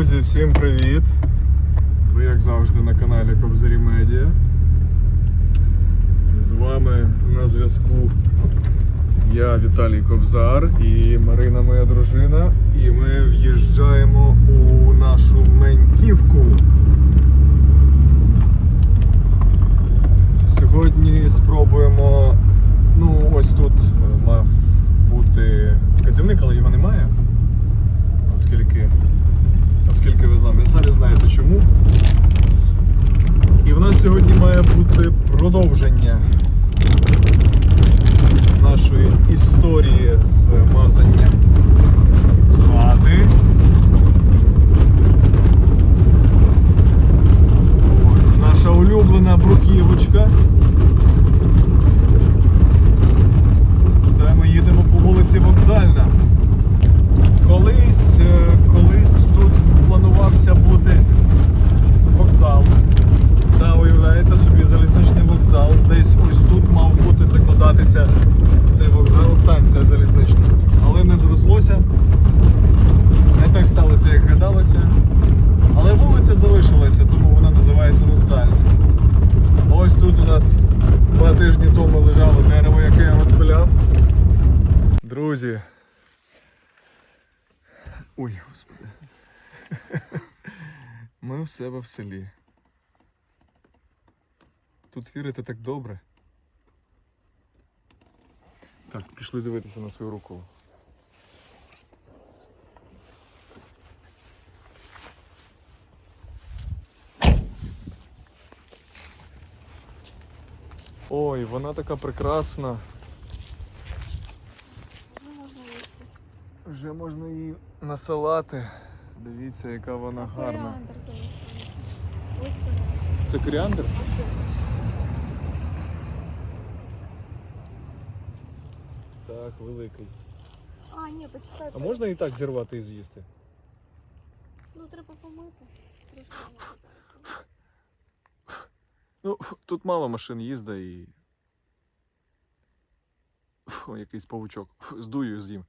Друзі, всім привіт! Ви, як завжди, на каналі Кобзарі Медіа. З вами на зв'язку я, Віталій Кобзар і Марина, моя дружина. І ми в'їжджаємо у нашу Меньківку. Сьогодні спробуємо. Ну, ось тут е, мав бути казівник, але його немає. Оскільки оскільки ви з нами самі знаєте чому. І в нас сьогодні має бути продовження нашої історії з мазання хати. Ось наша улюблена бруківочка. Це ми їдемо по вулиці Вокзальна. Колись, е, колись тут планувався бути вокзал. Та уявляєте собі залізничний вокзал. Десь ось тут мав бути закладатися цей вокзал, станція залізнична. Але не зрослося. Не так сталося, як гадалося. Але вулиця залишилася, тому вона називається вокзальна. Ось тут у нас два тижні тому лежало дерево, яке я розпиляв. Друзі, Господи. Ми в себе в селі. Тут вірити так добре. Так, пішли дивитися на свою руку. Ой, вона така прекрасна. Ну, можна їсти. Вже можна її насалати. Дивіться, яка вона гарна. Це коріандр? Так, великий. А, ні, почекай. А можна і так зірвати і з'їсти? Ну, треба помити. Ну, тут мало машин їздить і. Фу, якийсь павучок. Здую і з'їм.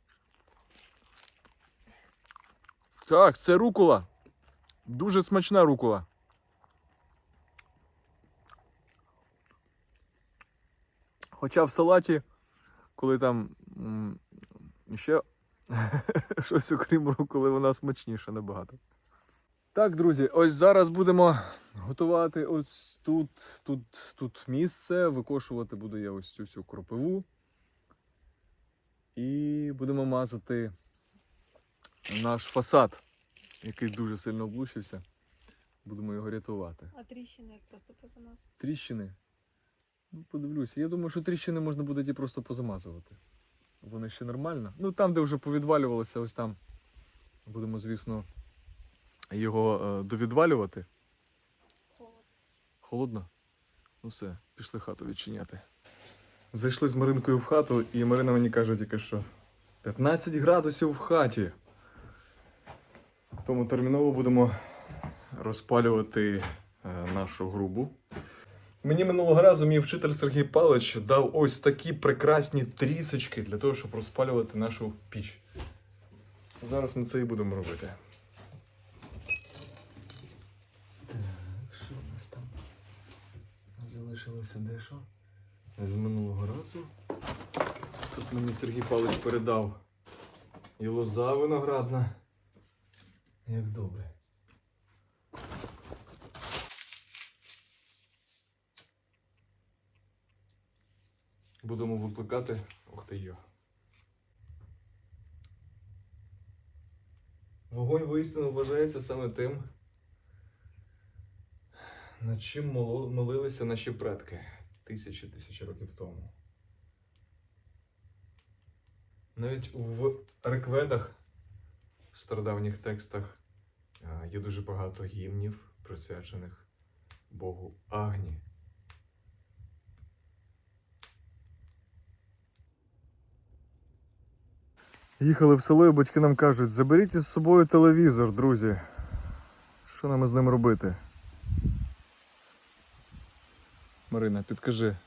Так, це рукола. Дуже смачна рукола. Хоча в салаті, коли там ще щось окрім руколи, вона смачніша набагато. Так, друзі, ось зараз будемо готувати ось тут, тут, тут місце. Викошувати буду я ось цю всю кропиву. І будемо мазати наш фасад, який дуже сильно облущився. Будемо його рятувати. А тріщини як просто поза нас. Тріщини. Ну, подивлюся. Я думаю, що тріщини можна буде ті просто позамазувати. Вони ще нормально. Ну там, де вже повідвалювалося, ось там. Будемо, звісно, його е, довідвалювати. Холод. Холодно? Ну все, пішли хату відчиняти. Зайшли з Маринкою в хату, і Марина мені каже тільки що 15 градусів в хаті. Тому терміново будемо розпалювати е, нашу грубу. Мені минулого разу мій вчитель Сергій Палич дав ось такі прекрасні трісочки для того, щоб розпалювати нашу піч. Зараз ми це і будемо робити. Так, що у нас там? Залишилося дещо з минулого разу. Тут мені Сергій Павлович передав і лоза виноградна. Як добре. Будемо викликати. Ух ти йо. Вогонь воістину вважається саме тим, над чим молилися наші предки тисячі тисячі років тому. Навіть в рекведах, в стародавніх текстах, є дуже багато гімнів, присвячених Богу Агні. Їхали в село, і батьки нам кажуть, заберіть із собою телевізор, друзі. Що нам із ним робити? Марина, підкажи.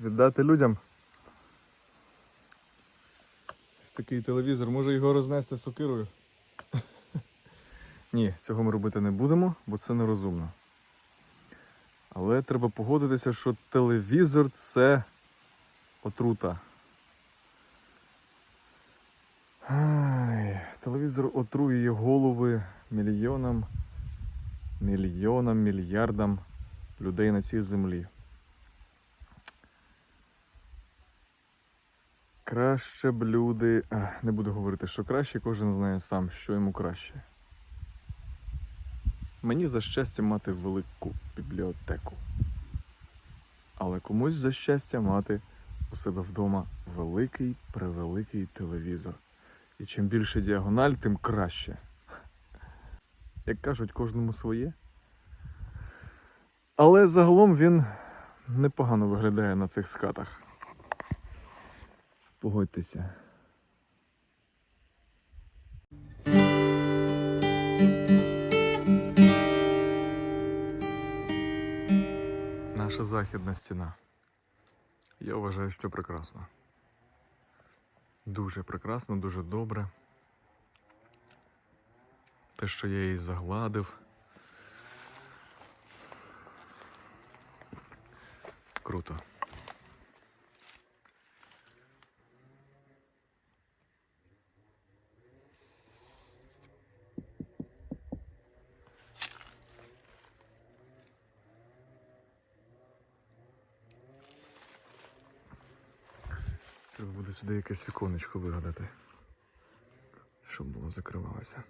Віддати людям? Ось такий телевізор. Може його рознести сокирою? Ні, цього ми робити не будемо, бо це нерозумно. Але треба погодитися, що телевізор це отрута. Ай, телевізор отруює голови мільйонам, мільйонам, мільярдам людей на цій землі. Краще б люди. Не буду говорити, що краще, кожен знає сам, що йому краще. Мені за щастя мати велику бібліотеку. Але комусь за щастя мати у себе вдома великий превеликий телевізор. І чим більше діагональ, тим краще. Як кажуть, кожному своє. Але загалом він непогано виглядає на цих скатах. Погодьтеся. Наша західна стіна. Я вважаю, що прекрасно. Дуже прекрасно, дуже добре. Те, що я її загладив. Круто. Треба сюди якесь віконечко вигадати, щоб було закривалося.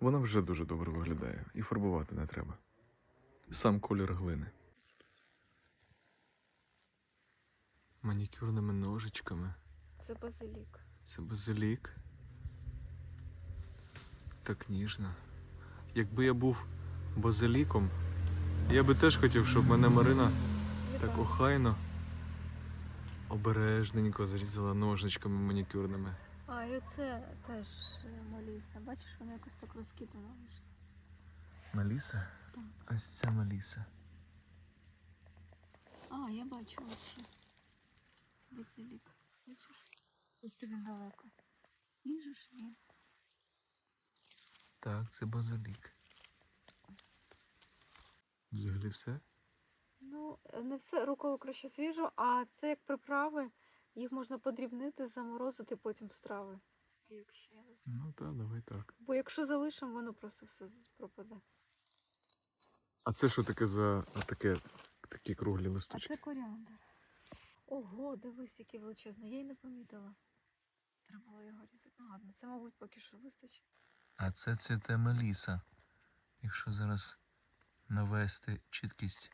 Вона вже дуже добре виглядає і фарбувати не треба. Сам колір глини. Манікюрними ножичками. Це базилік. Це базилік. Так ніжно. Якби я був базиліком, я би теж хотів, щоб мене Марина так охайно, обережненько зрізала ножничками манікюрними. А, і оце теж е, Маліса. Бачиш, вона якось так розкидана. Маліса? Так. Ось це Маліса. А, я бачу ось ще. Базилік. Бачиш? Ось тобі далеко. Бачиш? Ні. Так, це базилік. Взагалі все? Ну, не все рукою краще свіжу, а це як приправи. Їх можна подрібнити, заморозити потім в страви. Якщо я не знаю. Ну так, давай так. Бо якщо залишимо, воно просто все пропаде. А це що таке за таке, такі круглі А листочки? це коріандр. Ого, дивись, який величезний. Я й не помітила. Треба було його різати. Ну ладно, це, мабуть, поки що вистачить. А це цвіте Меліса. Якщо зараз навести чіткість.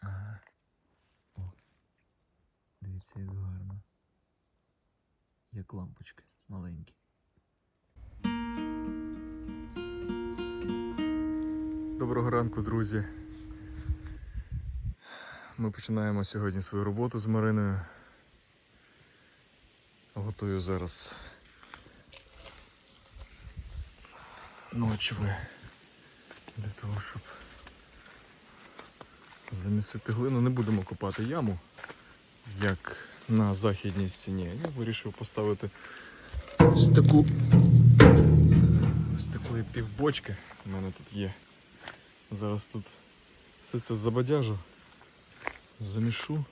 Ага. О, дивіться, як гарно. Як лампочки маленькі. Доброго ранку, друзі. Ми починаємо сьогодні свою роботу з Мариною. Готую зараз ночви для того, щоб замісити глину. Не будемо копати яму, як на західній стіні. Я вирішив поставити ось таку ось такої півбочки. У мене тут є. Зараз тут все це забадяжу, замішу.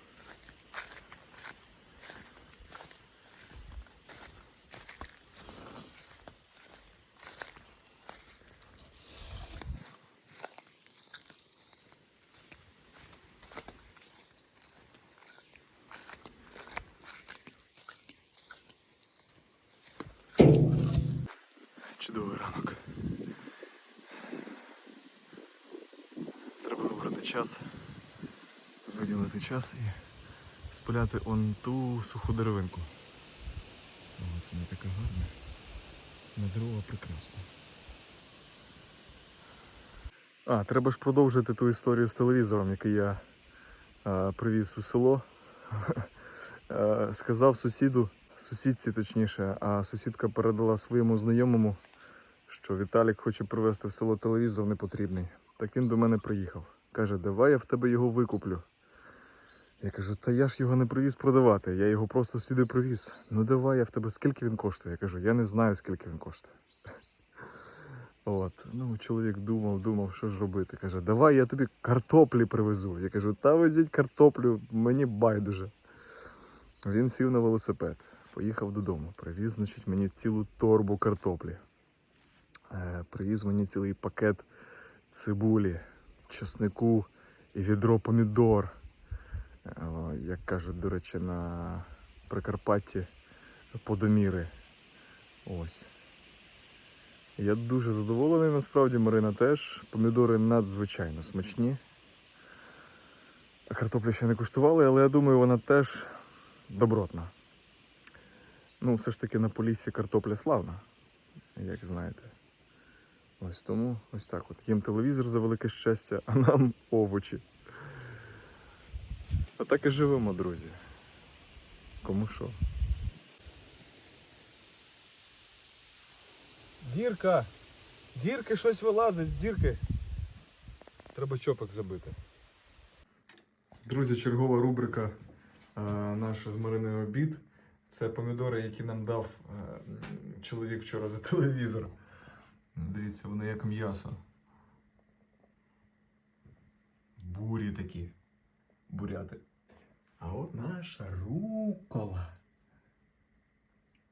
Ранок. Треба вибрати час, виділити час і спиляти он ту суху деревинку. От вона така гарна. На дрова прекрасна. А, треба ж продовжити ту історію з телевізором, який я е, привіз у село. Сказав сусіду, сусідці точніше, а сусідка передала своєму знайомому, що Віталік хоче привезти в село телевізор непотрібний. Так він до мене приїхав. Каже, давай я в тебе його викуплю. Я кажу, та я ж його не привіз продавати, я його просто сюди привіз. Ну давай, я в тебе скільки він коштує? Я кажу, я не знаю, скільки він коштує. От, ну, чоловік думав, думав, що ж робити. Каже, давай я тобі картоплі привезу. Я кажу, та везіть картоплю, мені байдуже. Він сів на велосипед, поїхав додому, привіз, значить, мені цілу торбу картоплі. Е, привіз мені цілий пакет цибулі, чеснику і відро помідор. Е, Як кажуть, до речі, на Прикарпатті подоміри. Ось. Я дуже задоволений, насправді, Марина теж. Помідори надзвичайно смачні. Картоплю ще не куштували, але я думаю, вона теж добротна. Ну, все ж таки на поліссі картопля славна, як знаєте. Ось тому ось так от. Їм телевізор за велике щастя, а нам овочі. А так і живемо, друзі. Кому що. Дірка! Дірки щось вилазить з дірки. Треба чопик забити. Друзі, чергова рубрика е, наша з Мариною обід. Це помідори, які нам дав е, чоловік вчора за телевізор. Дивіться, вони як м'ясо. Бурі такі. Буряти. А от наша рукола.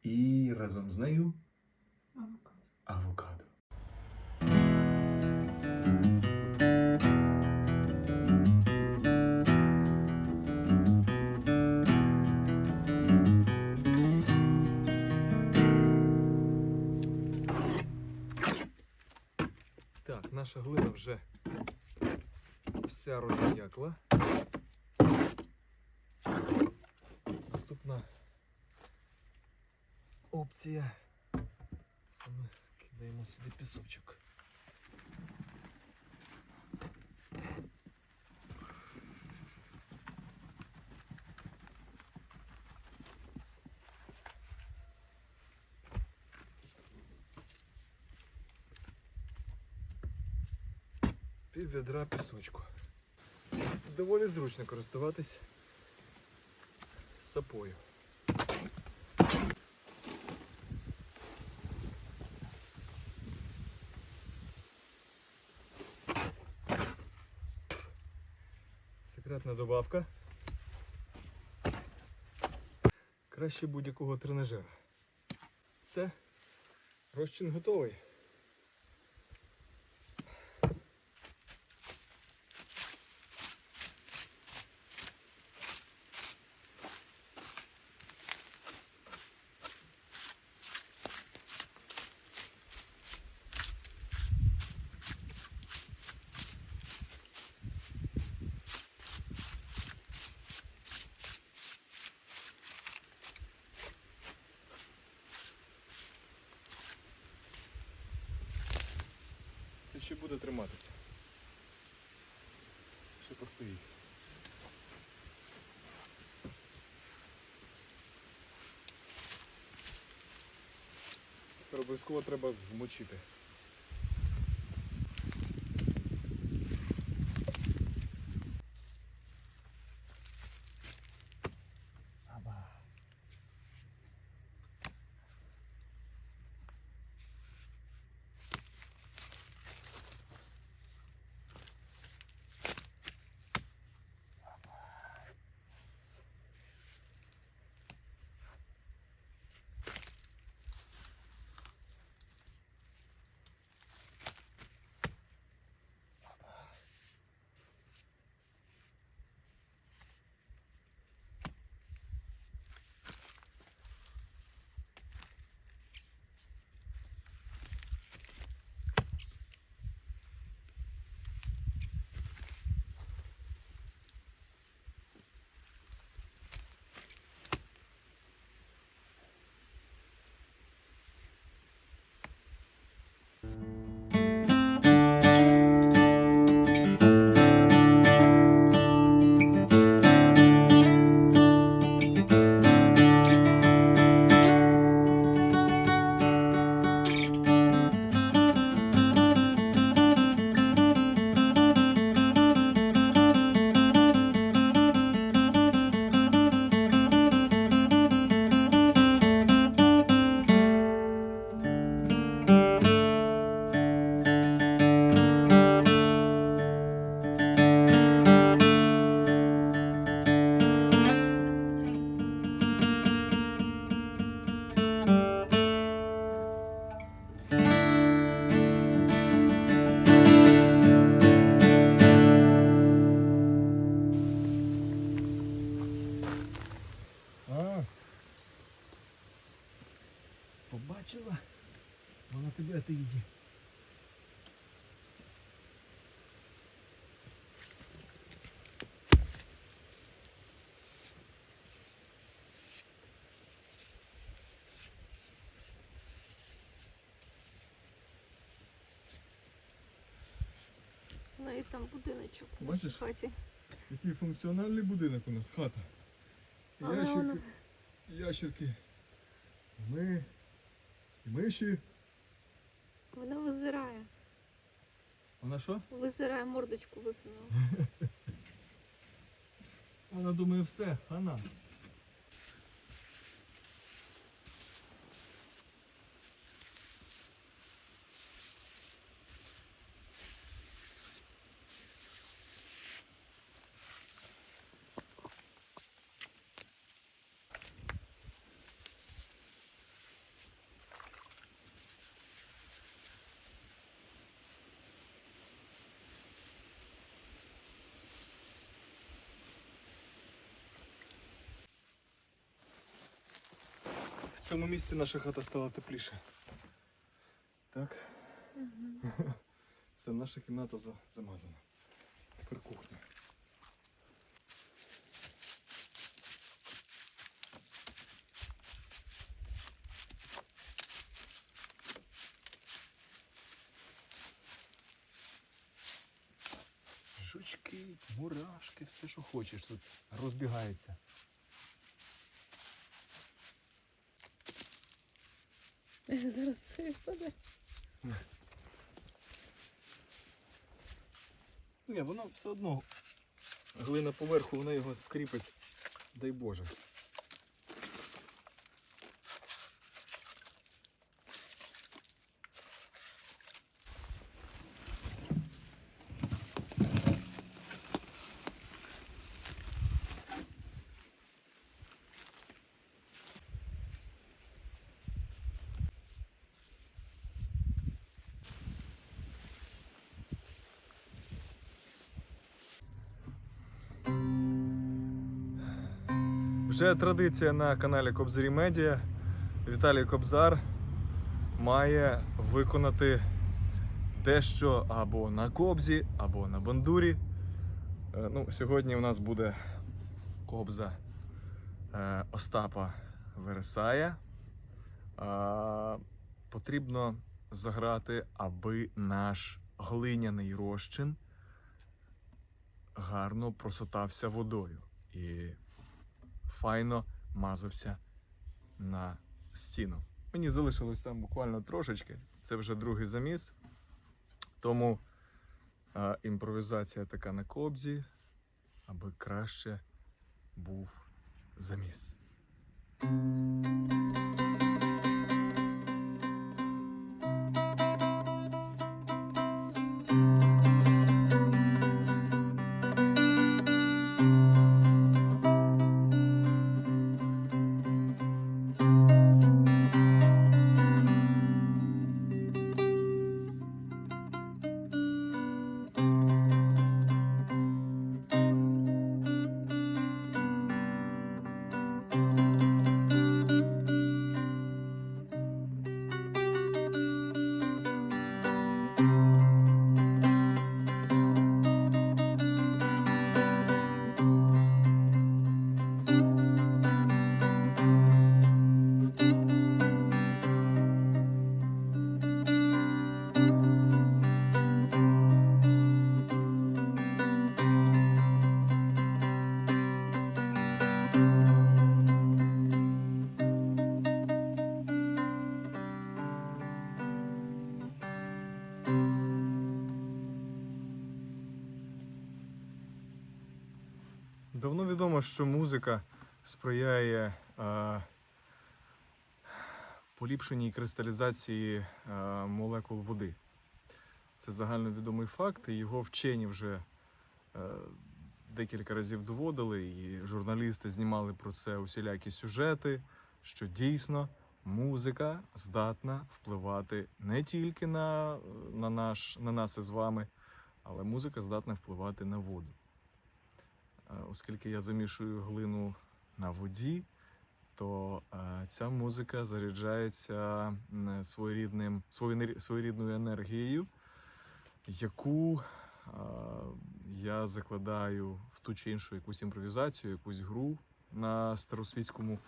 І разом з нею авокадо. Так, наша глина вже вся розм'якла. Наступна опція. Це ми кидаємо сюди пісочок. Відра пісочку. Доволі зручно користуватись сапою. Секретна добавка. Краще будь-якого тренажера. Все. Розчин готовий. Це ще буде триматися. Ще постоїть. Тепер обов'язково треба змочити. Там будиночок в хаті. Який функціональний будинок у нас, хата. Але ящерки, воно- ящерки. Ми. Миші. Вона визирає. Вона що? Визирає, мордочку висунула. Вона думає, все, хана. Цьому місці наша хата стала тепліше. Так? Все, наша кімната замазана. Тепер кухня. Жучки, мурашки, все, що хочеш тут розбігається. Зараз все впаде. Ні, воно все одно. Глина поверху, вона його скріпить. Дай Боже. Вже традиція на каналі Кобзарі Медіа. Віталій Кобзар має виконати дещо або на кобзі, або на бандурі. Е, Ну, сьогодні у нас буде кобза е, Остапа Вересая. Е, потрібно заграти, аби наш глиняний розчин гарно просотався водою. І файно мазався на стіну. Мені залишилось там буквально трошечки. Це вже другий заміс. Тому е, імпровізація така на кобзі, аби краще був заміс. Давно що музика сприяє е, поліпшеній кристалізації е, молекул води. Це загальновідомий факт, і його вчені вже е, декілька разів доводили, і журналісти знімали про це усілякі сюжети, що дійсно музика здатна впливати не тільки на, на, наш, на нас із вами, але музика здатна впливати на воду. Е, Оскільки я замішую глину на воді, то е, ця музика заряджається своєрідним, своєрідною енергією, яку е, я закладаю в ту чи іншу якусь імпровізацію, якусь гру на старосвітському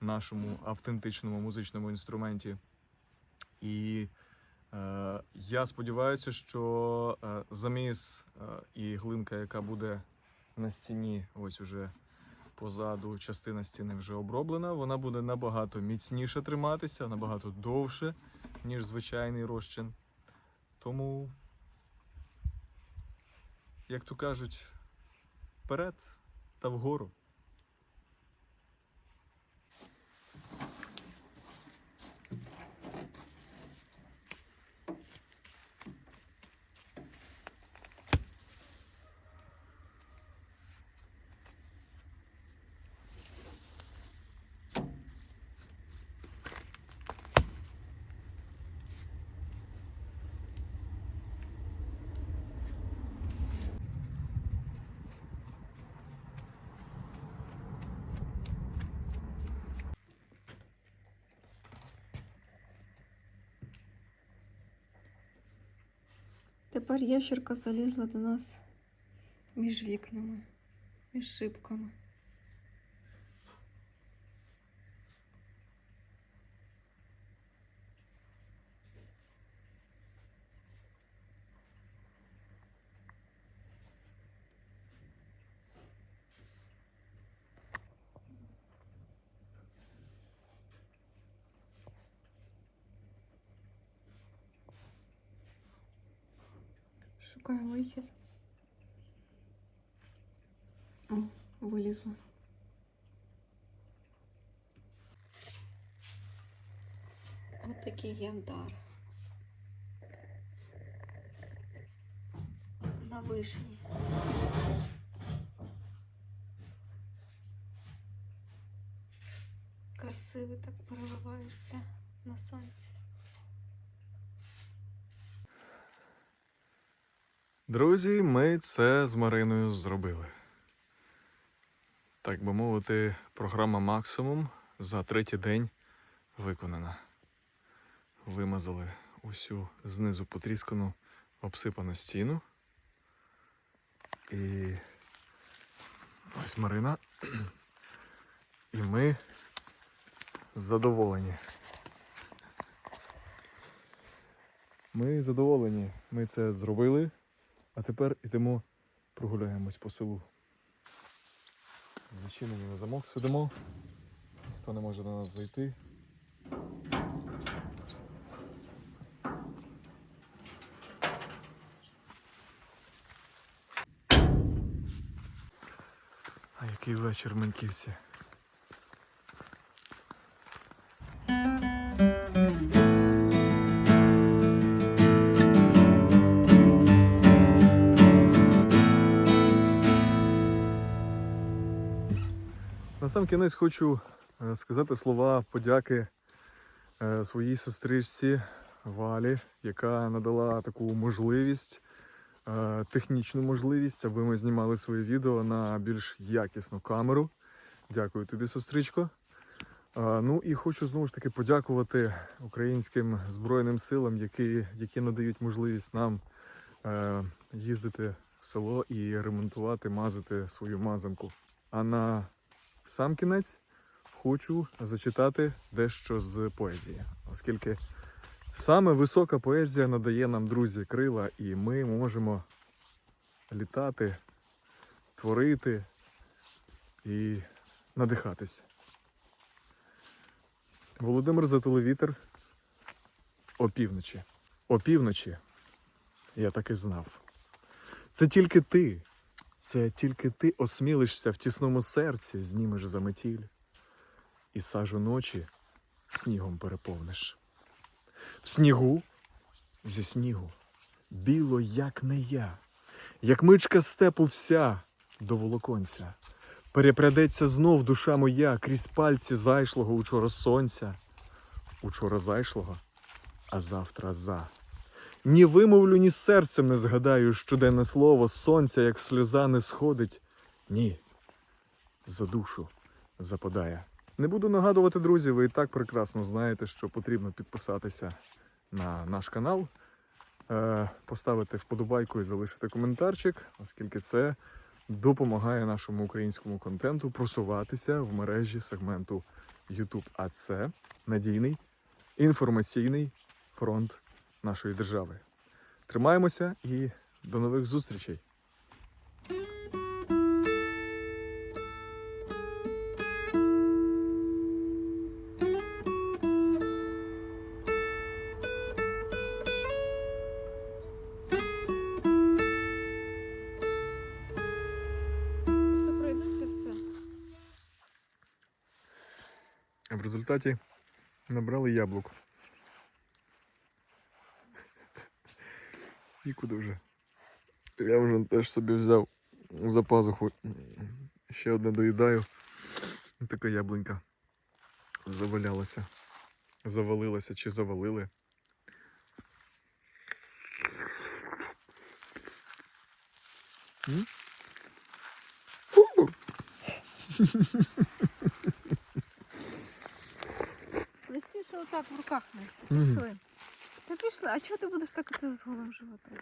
нашому автентичному музичному інструменті. І Е, Я сподіваюся, що заміс і глинка, яка буде на стіні, ось уже позаду, частина стіни вже оброблена, вона буде набагато міцніше триматися, набагато довше, ніж звичайний розчин. Тому, як то кажуть, вперед та вгору. Тепер ящерка залізла до нас між вікнами, між шибками. Шукаю вихід. О, вилізла. Ось такий янтар. На вишні. Красивий так переливається на сонці. Друзі, ми це з Мариною зробили. Так би мовити, програма максимум за третій день виконана. Вимазали усю знизу потріскану обсипану стіну. І ось Марина. І ми задоволені. Ми задоволені. Ми це зробили. А тепер ідемо прогуляємось по селу. Зачинені на замок сидимо. Ніхто не може до нас зайти. А який вечір в Маньківці? Сам кінець хочу е, сказати слова подяки е, своїй сестричці Валі, яка надала таку можливість, е, технічну можливість, аби ми знімали своє відео на більш якісну камеру. Дякую тобі, сестричко. Ну і хочу знову ж таки подякувати українським збройним силам, які, які надають можливість нам е, їздити в село і ремонтувати, мазати свою мазанку. А на сам кінець хочу зачитати дещо з поезії, оскільки саме висока поезія надає нам друзі крила, і ми можемо літати, творити і надихатись. Володимир Затулевітер опівночі. Опівночі я так і знав. Це тільки ти, це тільки ти осмілишся в тісному серці, знімеш заметіль, і сажу ночі снігом переповниш. В снігу зі снігу, біло, як не я, як мичка степу вся до волоконця. Перепрядеться знов душа моя крізь пальці зайшлого учора сонця, учора зайшлого, а завтра за. Ні вимовлю, ні серцем не згадаю щоденне слово сонця, як сльоза не сходить. Ні. За душу западає. Не буду нагадувати, друзі, ви і так прекрасно знаєте, що потрібно підписатися на наш канал, е, поставити вподобайку і залишити коментарчик, оскільки це допомагає нашому українському контенту просуватися в мережі сегменту YouTube. А це надійний інформаційний фронт нашої держави. Тримаємося і до нових зустрічей! В результаті набрали яблук. Куди вже? Я вже теж собі взяв за пазуху. Ще одне доїдаю. Така яблунька завалялася. Завалилася чи завалили. М? Листіше отак в руках нести. Пішли. Та пішла, А чого ти будеш так з голим животом?